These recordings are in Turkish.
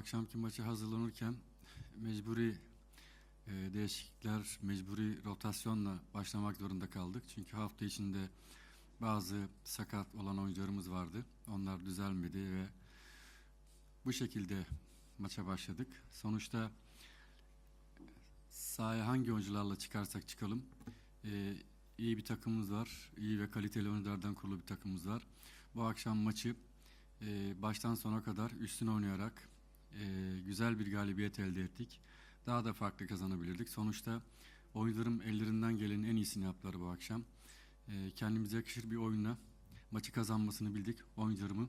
akşamki maça hazırlanırken mecburi e, değişiklikler, mecburi rotasyonla başlamak zorunda kaldık. Çünkü hafta içinde bazı sakat olan oyuncularımız vardı. Onlar düzelmedi ve bu şekilde maça başladık. Sonuçta sahaya hangi oyuncularla çıkarsak çıkalım e, iyi bir takımımız var. İyi ve kaliteli oyunculardan kurulu bir takımımız var. Bu akşam maçı e, baştan sona kadar üstüne oynayarak e, güzel bir galibiyet elde ettik. Daha da farklı kazanabilirdik. Sonuçta oyuncularım ellerinden gelenin en iyisini yaptılar bu akşam. E, kendimize yakışır bir oyunla maçı kazanmasını bildik. Oyuncularımı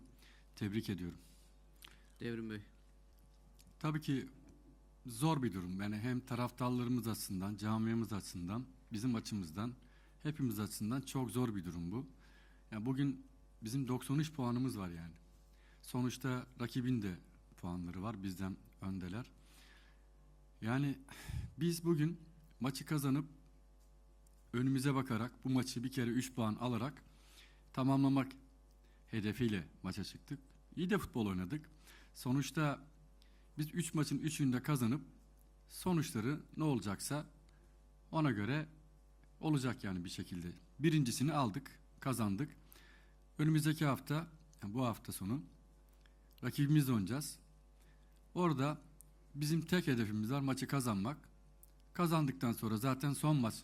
tebrik ediyorum. Devrim Bey. Tabii ki zor bir durum. Yani hem taraftarlarımız açısından, camiamız açısından, bizim açımızdan, hepimiz açısından çok zor bir durum bu. Yani bugün bizim 93 puanımız var yani. Sonuçta rakibin de puanları var. Bizden öndeler. Yani biz bugün maçı kazanıp önümüze bakarak bu maçı bir kere 3 puan alarak tamamlamak hedefiyle maça çıktık. İyi de futbol oynadık. Sonuçta biz 3 maçın 3'ünü de kazanıp sonuçları ne olacaksa ona göre olacak yani bir şekilde. Birincisini aldık, kazandık. Önümüzdeki hafta, yani bu hafta sonu rakibimizle oynayacağız. Orada bizim tek hedefimiz var maçı kazanmak. Kazandıktan sonra zaten son maç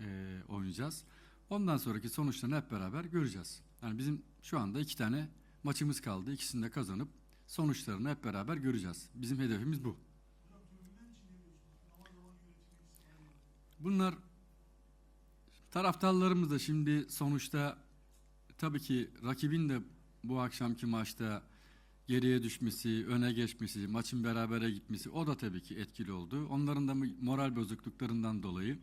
eee, oynayacağız. Ondan sonraki sonuçlarını hep beraber göreceğiz. Yani bizim şu anda iki tane maçımız kaldı. İkisini de kazanıp sonuçlarını hep beraber göreceğiz. Bizim hedefimiz bu. Bunlar taraftarlarımız da şimdi sonuçta tabii ki rakibin de bu akşamki maçta geriye düşmesi, öne geçmesi, maçın berabere gitmesi o da tabii ki etkili oldu. Onların da moral bozukluklarından dolayı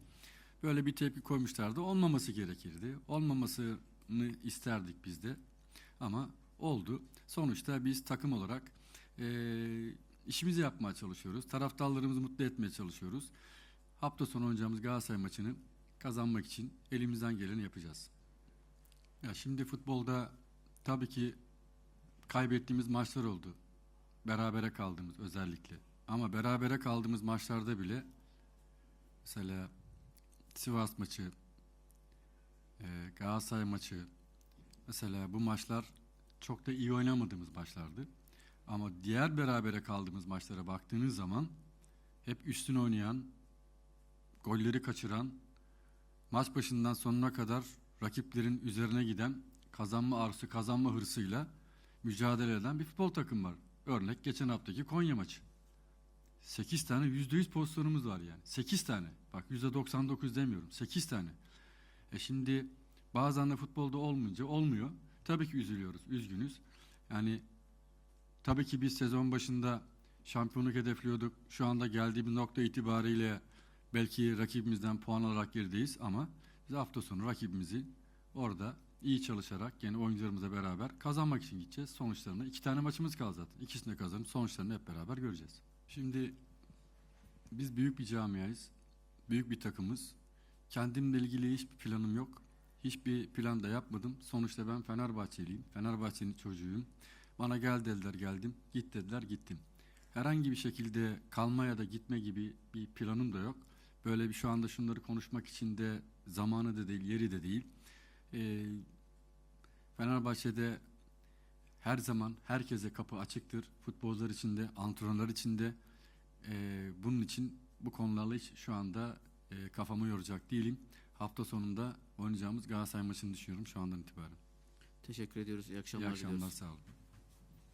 böyle bir tepki koymuşlardı. Olmaması gerekirdi. Olmamasını isterdik biz de. Ama oldu. Sonuçta biz takım olarak eee, işimizi yapmaya çalışıyoruz. Taraftarlarımızı mutlu etmeye çalışıyoruz. Hafta sonu oynayacağımız Galatasaray maçını kazanmak için elimizden geleni yapacağız. Ya şimdi futbolda tabii ki kaybettiğimiz maçlar oldu. Berabere kaldığımız özellikle. Ama berabere kaldığımız maçlarda bile mesela Sivas maçı, e, Galatasaray maçı mesela bu maçlar çok da iyi oynamadığımız maçlardı. Ama diğer berabere kaldığımız maçlara baktığınız zaman hep üstün oynayan, golleri kaçıran, maç başından sonuna kadar rakiplerin üzerine giden, kazanma arzusu, kazanma hırsıyla mücadele eden bir futbol takım var. Örnek geçen haftaki Konya maçı. 8 tane %100 pozisyonumuz var yani. 8 tane. Bak %99 demiyorum. 8 tane. E şimdi bazen de futbolda olmayınca olmuyor. Tabii ki üzülüyoruz, üzgünüz. Yani tabii ki biz sezon başında şampiyonluk hedefliyorduk. Şu anda geldiğimiz nokta itibariyle belki rakibimizden puan alarak gerideyiz ama biz hafta sonu rakibimizi orada iyi çalışarak yani oyuncularımızla beraber kazanmak için gideceğiz. Sonuçlarını iki tane maçımız kaldı zaten. İkisini de kazanıp sonuçlarını hep beraber göreceğiz. Şimdi biz büyük bir camiayız. Büyük bir takımız. Kendimle ilgili hiçbir planım yok. Hiçbir plan da yapmadım. Sonuçta ben Fenerbahçeliyim. Fenerbahçe'nin çocuğuyum. Bana gel dediler geldim. Git dediler gittim. Herhangi bir şekilde kalma ya da gitme gibi bir planım da yok. Böyle bir şu anda şunları konuşmak için de zamanı da değil, yeri de değil. Ee, Fenerbahçe'de her zaman herkese kapı açıktır. Futbolcular için de, antrenörler için de. Ee, bunun için bu konularla hiç şu anda e, kafamı yoracak değilim. Hafta sonunda oynayacağımız Galatasaray maçını düşünüyorum şu andan itibaren. Teşekkür ediyoruz. İyi akşamlar, İyi akşamlar, diliyoruz. sağ olun.